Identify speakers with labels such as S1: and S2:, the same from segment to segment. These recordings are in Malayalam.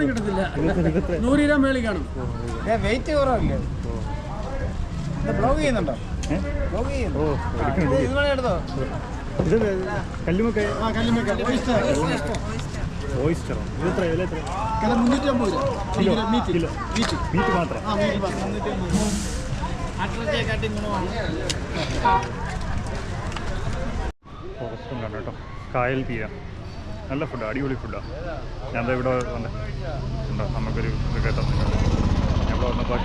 S1: കിട്ടത്തില്ല നൂറ് ഗ്രാം മേളിൽ കാണും
S2: വെയിറ്റ് കുറവല്ലേ? ബ്ലോഗ് ചെയ്യുന്നുണ്ടോ? ബ്ലോഗ്
S3: ഓ
S2: ചെയ്യുന്നു ഇത് വേണേ എടുത്തോ?
S3: ഇത് കല്ലുമൊക്കെ ഓയിസ്റ്ററോ ഇത് എത്ര വില എത്ര
S2: കിലോ മുന്നൂറ്റി അമ്പത് രൂപ.
S3: Kilo
S2: meat
S3: kilo.
S2: Meat
S3: meat മാത്രം. കണ്ടു കേട്ടോ. കായൽ തീര. നല്ല ഫുഡാണ് അടിപൊളി ഫുഡാണ് ഞാൻ ഇവിടെ വന്ന്. ഉണ്ടോ? നമുക്കൊരു ഇത് കേട്ടോ. ഞാൻ ഇവിടെ വന്നപ്പോൾ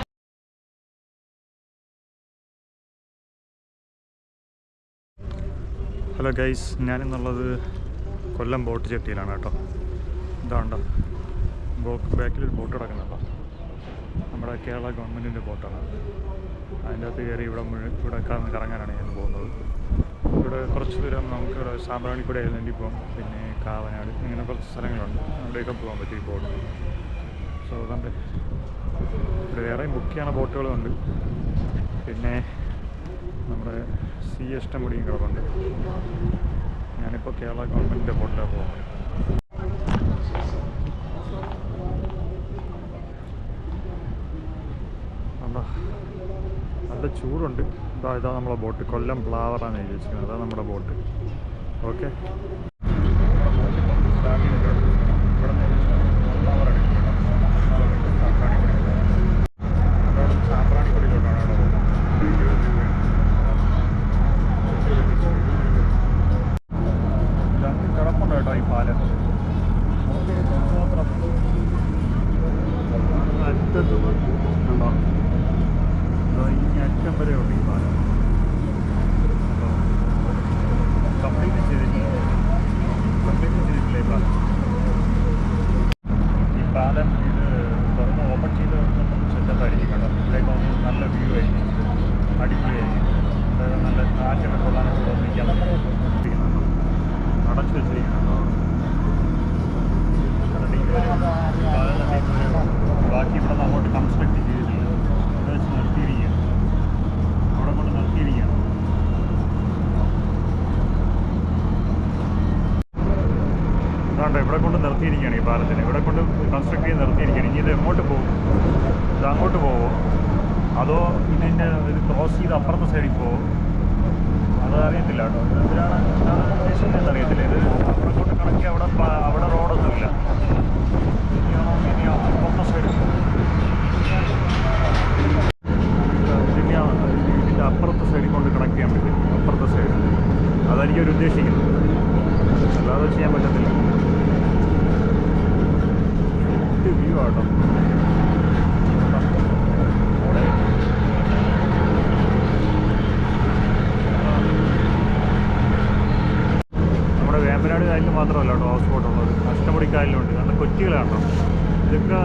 S3: ഹലോ ഗൈസ് ഞാനിന്നുള്ളത് കൊല്ലം ബോട്ട് ചെട്ടിയിലാണ് കേട്ടോ. ഇതാണ്ടോ ബോക്ക് ബാക്കിലൊരു ബോട്ട് കിടക്കുന്നുണ്ടോ നമ്മുടെ കേരള ഗവൺമെന്റിന്റെ ബോട്ടാണ്. അതിന്റെ അകത്ത് കയറി ഇവിടെ മുഴുവൻ ഇവിടെ കറങ്ങാനാണ് ഞാൻ കുറച്ച് ദൂരം നമുക്ക് ഇവിടെ സാമ്പ്രാണിക്കൂടെ ആയിരുന്നു പോകും പിന്നെ കാവനാട് ഇങ്ങനെ കുറച്ച് സ്ഥലങ്ങളുണ്ട്. അവിടെയൊക്കെ പോകാൻ പറ്റും ബോട്ട് സോ അതുകൊണ്ട് ഇവിടെ വേറെ ബുക്ക് ചെയ്യണ ബോട്ടുകളും ഉണ്ട് പിന്നെ നമ്മുടെ സി ഇഷ്ടംപടിയും കിടപ്പുണ്ട്. ഞാനിപ്പോൾ കേരള ഗവൺമെന്റിന്റെ ബോട്ടിലാണ് പോകുന്നത് കണ്ടോ നല്ല ചൂടുണ്ട്. ഇതാ ഇതാ നമ്മളെ ബോട്ട് കൊല്ലം പ്ലാവറാണ് എഴുതി വെച്ചിരിക്കുന്നത് അതാണ് നമ്മുടെ ബോട്ട് ഓക്കെ കിടപ്പുണ്ട് കേട്ടോ ഈ പാലം അറ്റത്ത് കണ്ടോ ഇതാ ഈ അറ്റം വരെ ഉണ്ട് ഈ പാലം കംപ്ലീറ്റ് ചെയ്തിട്ടില്ല കംപ്ലീറ്റ് ചെയ്തിട്ടില്ല ഈ പാലം ഈ പാലം ഇത് തുറന്ന് ഓപ്പൺ ചെയ്ത് സെറ്റപ്പായിരിക്കും കേട്ടോ ഇവിടേക്ക് വന്ന് നല്ല വ്യൂ ആയിരിക്കും അടിപൊളിയായിരിക്കും അതായത് നല്ല കാറ്റൊക്കെ കൊള്ളാനൊക്കെ ഇവിടെ നിൽക്കാൻ പറ്റും അടച്ചു വെച്ചിരിക്കുന്നുണ്ടോ കണ്ടിട്ട് വരും പാലം കണ്ടിട്ട് വരും ബാക്കി ഇവിടെ നിന്ന് അങ്ങോട്ട് കൺസ്ട്രക്ട് ചെയ്തിട്ടില്ല ഇവിടെ വെച്ച് നിർത്തിയിരിക്കുകയാണ് അവിടെ കൊണ്ട് നിർത്തിയിരിക്കുകയാണ് അതാണ്ട് ഇവിടെ കൊണ്ട് നിർത്തിയിരിക്കുകയാണ് ഈ പാലത്തിന്. ഇവിടെ കൊണ്ട് കൺസ്ട്രക്ട് ചെയ്ത് നിർത്തിയിരിക്കുകയാണ്. ഇനി ഇത് എങ്ങോട്ട് പോകും? ഇത് അങ്ങോട്ട് പോവോ? അതോ ഇതിന്റെ ഇത് ക്രോസ് ചെയ്ത് അപ്പുറത്തെ സൈഡിൽ പോവോ? അത് കേട്ടോ. എന്തിനാണ്? എന്താണ് ഉദ്ദേശിക്കുന്നത് അറിയത്തില്ല ഇത് കൊണ്ട് കണക്കി അവിടെ അവിടെ റോഡൊന്നുമില്ല ഇനിയാണോ? ഇനിയോ അപ്പുറത്തെ സൈഡിൽ അപ്പുറത്തെ സൈഡിൽ കൊണ്ട് കണക്ട് ചെയ്യാൻ പറ്റും. അപ്പുറത്തെ സൈഡ് അതായിരിക്കും അവർ ഉദ്ദേശിക്കുന്നത്. അല്ലാതെ ചെയ്യാൻ പറ്റത്തില്ല. വ്യൂ ആട്ടോ. നമ്മുടെ വേമ്പനാട് കായലിൽ മാത്രമല്ല കേട്ടോ ഹൗസ് ബോട്ട് ഉള്ളത്. അഷ്ടമുടി കായലിലുണ്ട്. കാരണം കൊച്ചികളാണോ? ഇതൊക്കെ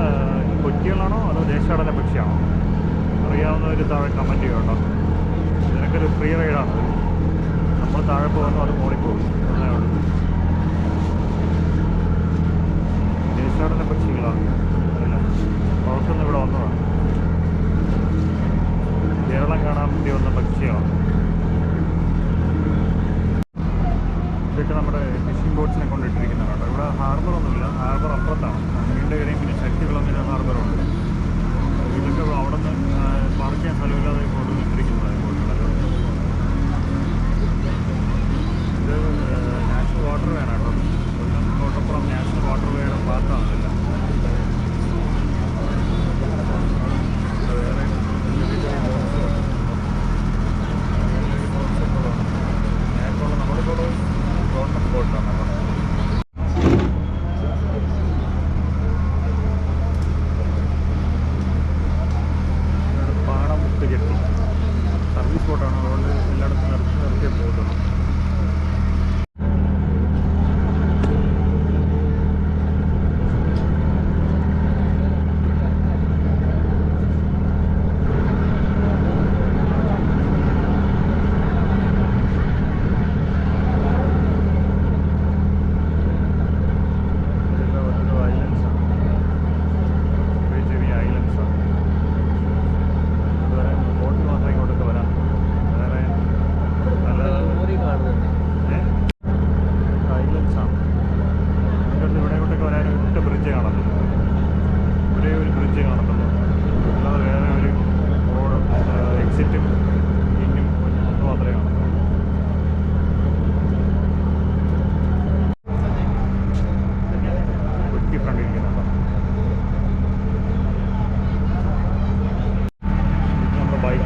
S3: കൊച്ചികളാണോ അതോ ദേശാടന പക്ഷിയാണോ? അറിയാവുന്നവർ താഴെ കമന്റ് ചെയ്യും കേട്ടോ. ഇതിനൊക്കെ ഒരു ഫ്രീ റൈഡാണ് നമ്മൾ താഴെ പോകുന്നു അത് മോളിപ്പോകും പോകും ഉള്ളൂ. ദേശാടന പക്ഷികളാണ് പുറത്തുനിന്ന് ഇവിടെ വന്നതാണ് കേരളം കാണാൻ വേണ്ടി വന്ന പക്ഷിയാണ് ടൂറിസ്റ്റ് സ്പോട്ടാണ് അതുകൊണ്ട് എല്ലായിടത്തും ഇറക്കി ഇറക്കിയേ പോകുള്ളൂ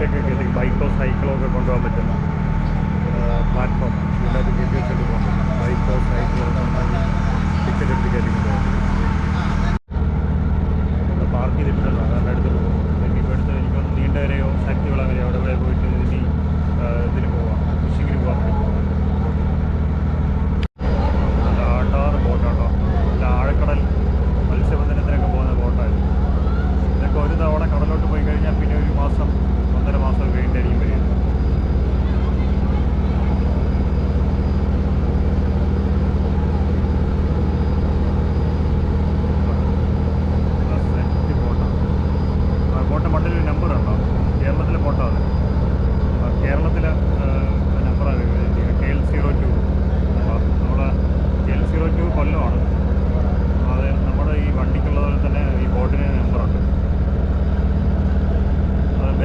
S3: സ്റ്റേഷനിലേക്കൊക്കെ കയറി ബൈക്കോ സൈക്കിളോ ഒക്കെ കൊണ്ടുപോകാൻ പറ്റുന്ന പ്ലാറ്റ്ഫോം ഇതിനകത്ത് കയറ്റി വെച്ചിട്ട് പോകണം ബൈക്കോ സൈക്കിളോ കൊണ്ടുപോയി
S2: ടിക്കറ്റ്
S3: എടുത്ത് കയറ്റി കൊണ്ടുപോകാം പാർക്ക് ചെയ്തിട്ടുണ്ട്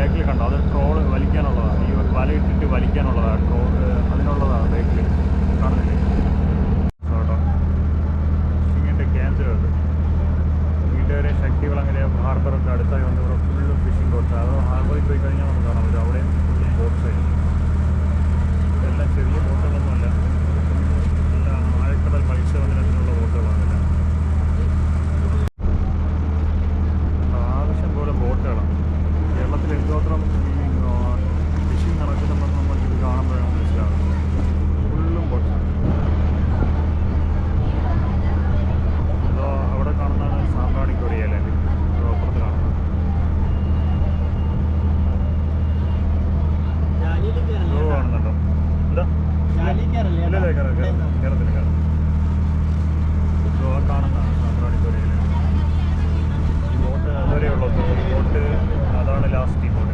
S3: ബാക്കിൽ കണ്ടോ? അത് ട്രോൾ വലിക്കാനുള്ളതാണ്. ഈ വല ഇട്ടിട്ട് വലിക്കാനുള്ളതാണ്. ട്രോൾ അതിനുള്ളതാണ് ബാക്കിൽ കാണുന്നില്ലേ കേട്ടോ ഫിഷിങ്ങിന്റെ ക്യാൻസലുണ്ട് വീട്ടുകാരെ ശക്തികൾ അങ്ങനെ ഹാർബറൊക്കെ അടുത്തായി വന്നിവിടെ ഫുള്ള് ഫിഷിംഗ് കൊടുത്താൽ അത് ഹാർബറിൽ പോയി കഴിഞ്ഞാൽ നമുക്ക് കാണാൻ പറ്റും. അവിടെയും Teşekkür ederim. അതാണ്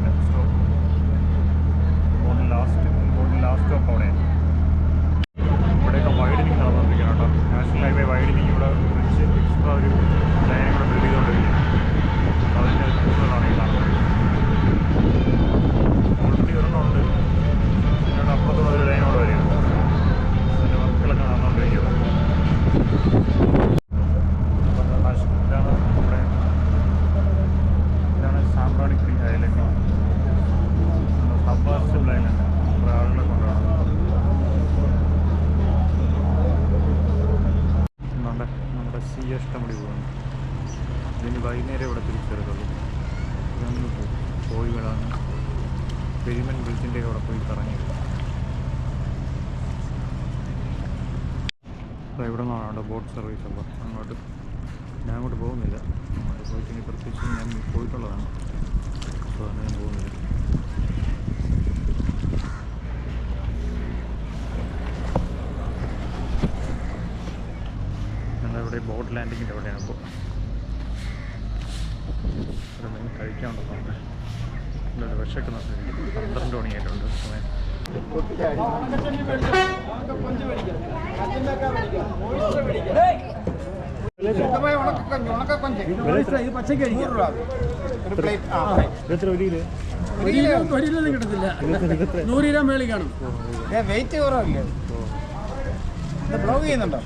S3: കൊണ്ടുപോകണം നമ്മുടെ നമ്മുടെ സി അഷ്ടമുടി പോകുന്നു ഇതിന് വൈകുന്നേരം ഇവിടെ തിരിച്ചെടുക്കുള്ളൂ പോയി വിടാന്ന് പെരിമൻ ബ്രിഡ്ജിന്റെ അവിടെ പോയി അപ്പോൾ ഇവിടെ നിന്നാണ് അവിടെ ബോട്ട് സർവീസ് അപ്പോൾ അങ്ങോട്ട്. ഞാൻ അങ്ങോട്ട് പോകുന്നില്ല. അങ്ങോട്ട് പോയിട്ട് ഇനി പ്രത്യേകിച്ച് ഞാൻ പോയിട്ടുള്ളതാണ് അപ്പോൾ അങ്ങനെ ഞാൻ പോകുന്നില്ല ബോട്ട് ലാൻഡിങ്ങിന്റെ അവിടെയാണ് അപ്പോൾ. ഇവിടെ എന്തെങ്കിലും കഴിക്കാനുണ്ടോ നോക്കട്ടെ ഇല്ലൊരു വിശക്കുന്നുണ്ട് എനിക്ക് പന്ത്രണ്ട് മണിയായിട്ടുണ്ട്. സമയം.
S1: കിട്ടത്തില്ല നൂറ് രൂപ മേളിൽ കാണും
S2: വെയിറ്റ് കുറവല്ലേ? ബ്ലോഗ് ചെയ്യുന്നുണ്ടോ?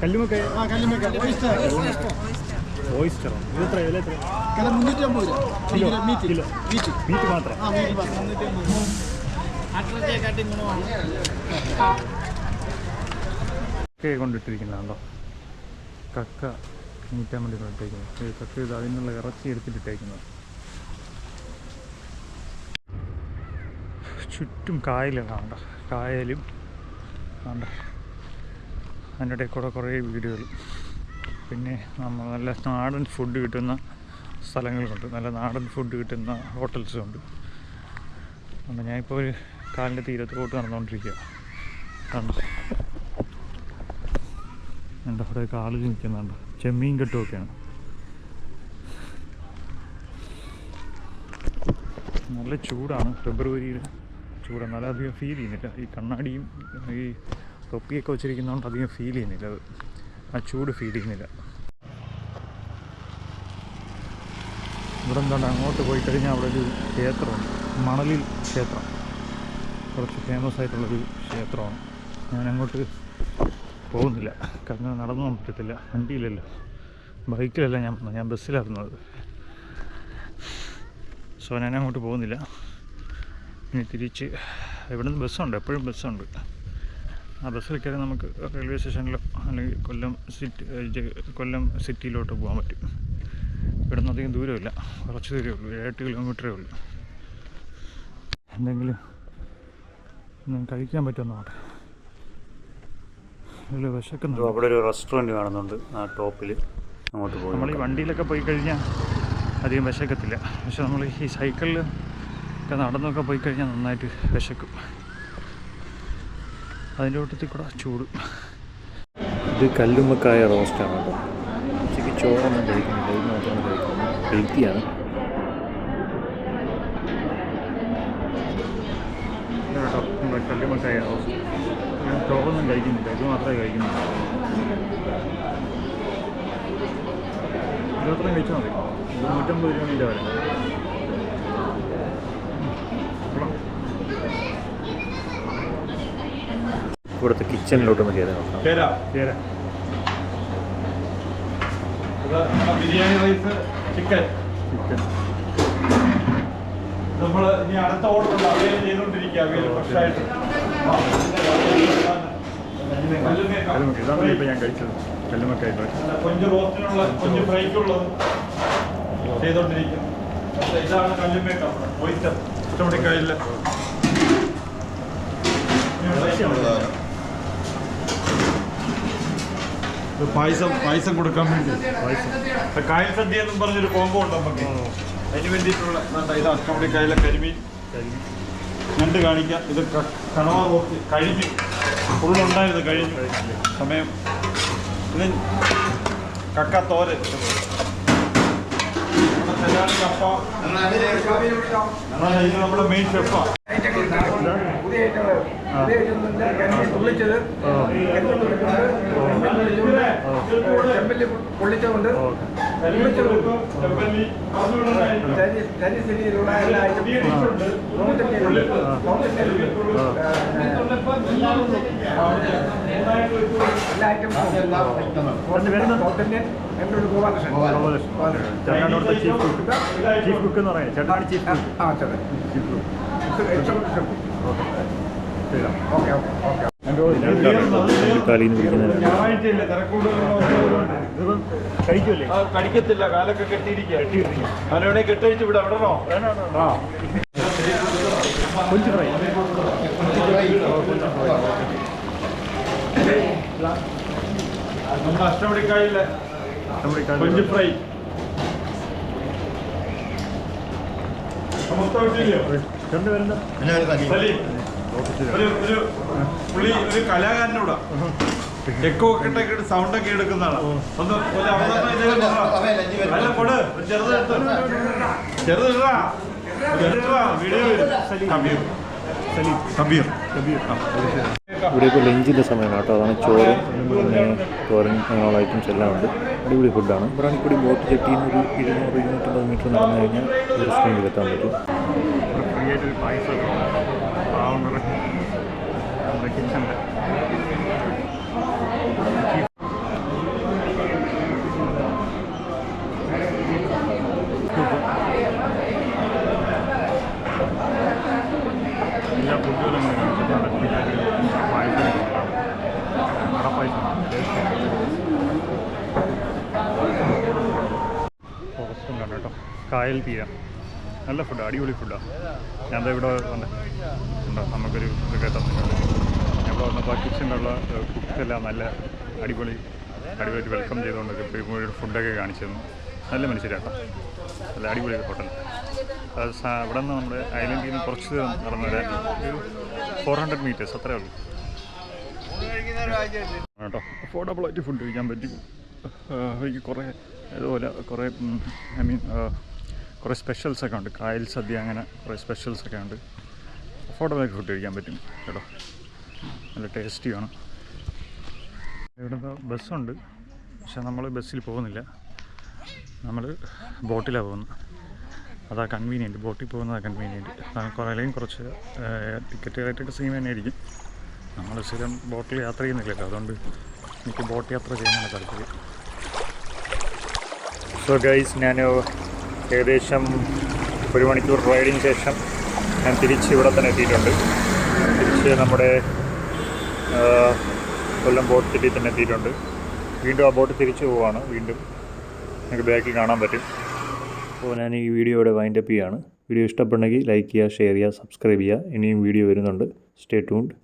S3: കല്ലുമൊക്കെ
S2: ആ കല്ലുമേക്ക ഓയിസ്റ്റർ.
S3: ഓയിസ്റ്ററോ? ഇത് എത്ര വില എത്ര
S2: കിലോ മീറ്റ്
S3: മാത്രം. കക്കയെ കൊണ്ടിട്ടിരിക്കുന്നതാണല്ലോ കക്ക നീറ്റാൻ വേണ്ടി കൊണ്ടിട്ടേക്കുന്നത് കക്ക ഇത് അതിനുള്ള ഇറച്ചി എടുത്തിട്ടിട്ടേക്കുന്നത് ചുറ്റും കായലുകളുണ്ട് കായലും. ഉണ്ട് അതിന്റെ ഇടയിൽ കൂടെ കുറേ വീടുകൾ. പിന്നെ നമ്മൾ നല്ല നാടൻ ഫുഡ് കിട്ടുന്ന സ്ഥലങ്ങളുണ്ട്. നല്ല നാടൻ ഫുഡ് കിട്ടുന്ന ഹോട്ടൽസും ഉണ്ട്. അതുകൊണ്ട് ഞാനിപ്പോൾ ഒരു കാലിന്റെ തീരത്തോട്ട് നടന്നുകൊണ്ടിരിക്കുക. കണ്ടോ? എന്റെ അവിടെ കാളിൽ നിൽക്കുന്നുണ്ട്. ചെമ്മീൻ കെട്ടുമൊക്കെയാണ്. നല്ല ചൂടാണ്. ഫെബ്രുവരിയിൽ ചൂട് എന്നാലും അധികം ഫീൽ ചെയ്യുന്നില്ല. ഈ കണ്ണാടിയും ഈ തൊപ്പിയൊക്കെ വെച്ചിരിക്കുന്നതുകൊണ്ട് അധികം ഫീൽ ചെയ്യുന്നില്ല. അത് ആ ചൂട് ഫീൽ ചെയ്യുന്നില്ല. ഇവിടെ എന്താണ് അങ്ങോട്ട് പോയി കഴിഞ്ഞാൽ അവിടെ ഒരു ക്ഷേത്രമുണ്ട്. മണലിൽ ക്ഷേത്രം. കുറച്ച് ഫേമസ് ആയിട്ടുള്ളൊരു ക്ഷേത്രമാണ്. ഞാൻ അങ്ങോട്ട് പോകുന്നില്ല. കാരണം നടന്നു പറ്റത്തില്ല. വണ്ടിയിലല്ലോ. ബൈക്കിലല്ല ഞാൻ ഞാൻ ബസ്സിലായിരുന്നത്. സോ ഞാൻ അങ്ങോട്ട് പോകുന്നില്ല. ഇനി തിരിച്ച് ഇവിടെ നിന്ന് ബസ്സുണ്ട് എപ്പോഴും ബസ്സുണ്ട്. ആ ബസ്സിൽ കയറി നമുക്ക് റെയിൽവേ സ്റ്റേഷനിലോ അല്ലെങ്കിൽ കൊല്ലം സിറ്റി കൊല്ലം സിറ്റിയിലോട്ട് പോകാൻ പറ്റും. ഇവിടെ നിന്ന് അധികം ദൂരമില്ല കുറച്ച് ദൂരമേ ഉള്ളൂ ഏഴെട്ട് കിലോമീറ്ററേ ഉള്ളൂ. എന്തെങ്കിലും കഴിക്കാൻ പറ്റുമെന്ന് നോട്ടെ ഇതിൽ വിശക്കുന്നു അവിടെ ഒരു റെസ്റ്റോറന്റ് കാണുന്നുണ്ട് ആ ടോപ്പിൽ അങ്ങോട്ട് പോകും നമ്മൾ ഈ വണ്ടിയിലൊക്കെ പോയി കഴിഞ്ഞാൽ അധികം വിശക്കത്തില്ല. പക്ഷെ നമ്മൾ ഈ സൈക്കിളിൽ ഒക്കെ നടന്നൊക്കെ പോയി കഴിഞ്ഞാൽ നന്നായിട്ട് വിശക്കും. അതിന്റെ കൂട്ടത്തിൽ കൂടെ ചൂട്. ഇത് കല്ലുമ്മക്കായ റോസ്റ്റാണ് കേട്ടോ. ഉച്ചയ്ക്ക് ചോറൊന്നും കഴിക്കുന്നില്ല. ഇത് മാത്രമാണ് കഴിക്കുന്നത് ഹെൽത്തിയാണ് കേട്ടോ. നമ്മുടെ കല്ലുമ്മക്കായ റോസ്റ്റ് ഞാൻ ചോറൊന്നും കഴിക്കുന്നില്ല. ഇത് മാത്രമേ കഴിക്കുന്നുള്ളൂ. ഇരുപത്രയും കഴിച്ചാൽ മതി. നൂറ്റമ്പത് രൂപ വില. കൊള്ളാം. ഇവിടുത്തെ കിച്ചണിലോട്ട് ഒന്ന് കയറി നോക്കാം.
S4: ബിരിയാണി റൈസ് ചിക്കൻ നമ്മൾ ഇനി അടുത്ത ഓർഡർ ചെയ്തുകൊണ്ടിരിക്കുക. ഫ്രഷ് ആയിട്ട്.
S3: ഇതാണ് കല്ലുമേക്കാം ഞാൻ കഴിച്ചത്. കല്ലുമക്കായ റോസ്റ്റ്
S4: കൊഞ്ച് റോസ്റ്റിനുള്ള കൊഞ്ച് ഫ്രൈക്കുള്ളത് ചെയ്തോണ്ടിരിക്കും ഇതാണ് കല്ലുമേക്ക ഓയിസ്റ്റർ ഇഷ്ടപ്പെടിക്കായില്ല പായസം പായസം കൊടുക്കാൻ വേണ്ടി. കായൽ സദ്യ എന്നും പറഞ്ഞൊരു കോമ്പോ ഉണ്ട് നമുക്ക് അതിന് വേണ്ടിയിട്ടുള്ള ഇത് ഇതാ അഷ്ടമുടിക്കായലെ കരിമീൻ. ഞണ്ട് കാണിക്കാം. ഇത് കണവ നോക്കി കഴിഞ്ഞു. ഫുള്ളുണ്ടായിരുന്നു കഴിഞ്ഞു. സമയം. ഇത് കക്ക തോരൻ. ചെല്ലാടി കപ്പ. ഇത് നമ്മുടെ മെയിൻ ഷെഫാണ്
S5: പുതിയ ഐറ്റങ്ങൾ പുതിയ ഐറ്റം കരിമീൻ പൊള്ളിച്ചത് ചെമ്പല്ലി പൊള്ളിച്ചതുണ്ട് എല്ലാ ഐറ്റംസും ഗോപാലകൃഷ്ണൻ
S3: ചേട്ടനോടത്തെ ചീഫ് കുക്ക് ചീഫ് കുക്ക് എന്ന് ചേട്ടനാണ് ചീഫ് കുക്ക്
S5: ആ ചേട്ടൻ.
S3: ചീഫ് കുക്ക്
S4: കടിക്കത്തില്ല കാലൊക്കെ കെട്ടിയിരിക്കും അവനവിടെ കെട്ടഴിച്ച് ഇവിടെ വിടണോ
S3: കൊഞ്ച് ഫ്രൈ
S4: നമ്മുടെ കൊഞ്ച് ഫ്രൈ പുള്ളി ഒരു കലാകാരനൂടാ എക്കോ ഒക്കെ സൗണ്ട് ഒക്കെ എടുക്കുന്നതാണ്. ഒന്ന് ഒരു അവതരണം. അല്ല കൊട് ചെറുത്
S6: ലഞ്ചിന്റെ സമയമാണ് കേട്ടോ. അതാണ് ചോറും. പിന്നെ തോരൻ അങ്ങനെയുള്ള ഐറ്റംസ് എല്ലാം ഉണ്ട്. അടിപൊളി ഫുഡാണ്. ബ്രാണിക്കുടി ബോട്ട് ചെട്ടിയിൽ നിന്ന് ഒരു ഇരുന്നൂറ് ഇരുന്നൂറ്റമ്പത് മീറ്റർ നടന്നു കഴിഞ്ഞാൽ ഒരു റെസ്റ്റോറന്റിൽ എത്താൻ പറ്റും.
S3: പായസം എല്ലാ ഫുഡുകളും കാണിച്ചിട്ടുണ്ട് പായസം കടപ്പായസം ഫോറസ്റ്റും കണ്ടു കേട്ടോ കായൽ തീരം. നല്ല ഫുഡ് അടിപൊളി ഫുഡാണ് ഞാൻ ഇവിടെ വന്ന്. ഉണ്ടോ? നമുക്കൊരു തന്നിട്ടുണ്ട് ഇവിടെ വന്നപ്പോൾ കിച്ചണിലുള്ള കുക്കെല്ലാം നല്ല അടിപൊളി അടിപൊളി വെൽക്കം ചെയ്തുകൊണ്ട് ഇപ്പോൾ ഫുഡൊക്കെ കാണിച്ചിരുന്നു നല്ല മനുഷ്യരാട്ടോ നല്ല അടിപൊളി ഹോട്ടൽ ഇവിടെ നിന്ന് നമ്മുടെ ഐലൻഡിൽ നിന്ന് കുറച്ച് ദൂരം നടന്നു വരാൻ ഫോർ ഹൺഡ്രഡ് മീറ്റേഴ്സ് അത്രേ ഉള്ളൂ. കേട്ടോ. അഫോർഡബിളായിട്ട് ഫുഡ് കഴിക്കാൻ പറ്റും. എനിക്ക് കുറേ ഇതുപോലെ കുറേ ഐ മീൻ കുറേ സ്പെഷ്യൽസൊക്കെ ഉണ്ട്. കായൽ സദ്യ അങ്ങനെ കുറേ സ്പെഷ്യൽസൊക്കെ ഉണ്ട്. അഫോർഡബിളായിട്ട് ഫുഡ് കഴിക്കാൻ പറ്റും കേട്ടോ. നല്ല ടേസ്റ്റിയാണ് ഇവിടെ ബസ്സുണ്ട്. പക്ഷെ നമ്മൾ ബസ്സിൽ പോകുന്നില്ല. നമ്മൾ ബോട്ടിലാണ് പോകുന്നത്. അതാ കൺവീനിയന്റ് ബോട്ടിൽ പോകുന്നതാണ് കൺവീനിയന്റ് കുറേയും കുറച്ച് ടിക്കറ്റ് റേറ്റൊക്കെ സെയിം തന്നെ ആയിരിക്കും നമ്മൾ സ്ഥിരം ബോട്ടിൽ യാത്ര ചെയ്യുന്നില്ലല്ലോ അതുകൊണ്ട് എനിക്ക് ബോട്ട് യാത്ര ചെയ്യാനാണ് താല്പര്യം. സോ ഗൈസ് ഞാൻ ഏകദേശം ഒരു മണിക്കൂർ റൈഡിന് ശേഷം ഞാൻ തിരിച്ച് ഇവിടെ തന്നെ എത്തിയിട്ടുണ്ട്. തിരിച്ച് നമ്മുടെ കൊല്ലം ബോട്ട് സിറ്റിയിൽ തന്നെ എത്തിയിട്ടുണ്ട്. വീണ്ടും ആ ബോട്ട് തിരിച്ചു പോവാണ്. വീണ്ടും നിങ്ങൾക്ക് ബാക്കിൽ കാണാൻ പറ്റും.
S6: അപ്പോൾ ഞാൻ ഈ വീഡിയോ ഇവിടെ വൈൻഡപ്പ് ചെയ്യുകയാണ് വീഡിയോ ഇഷ്ടപ്പെടണമെങ്കിൽ ലൈക്ക് ചെയ്യുക ഷെയർ ചെയ്യുക സബ്സ്ക്രൈബ് ചെയ്യുക. ഇനിയും വീഡിയോ വരുന്നുണ്ട്. Stay tuned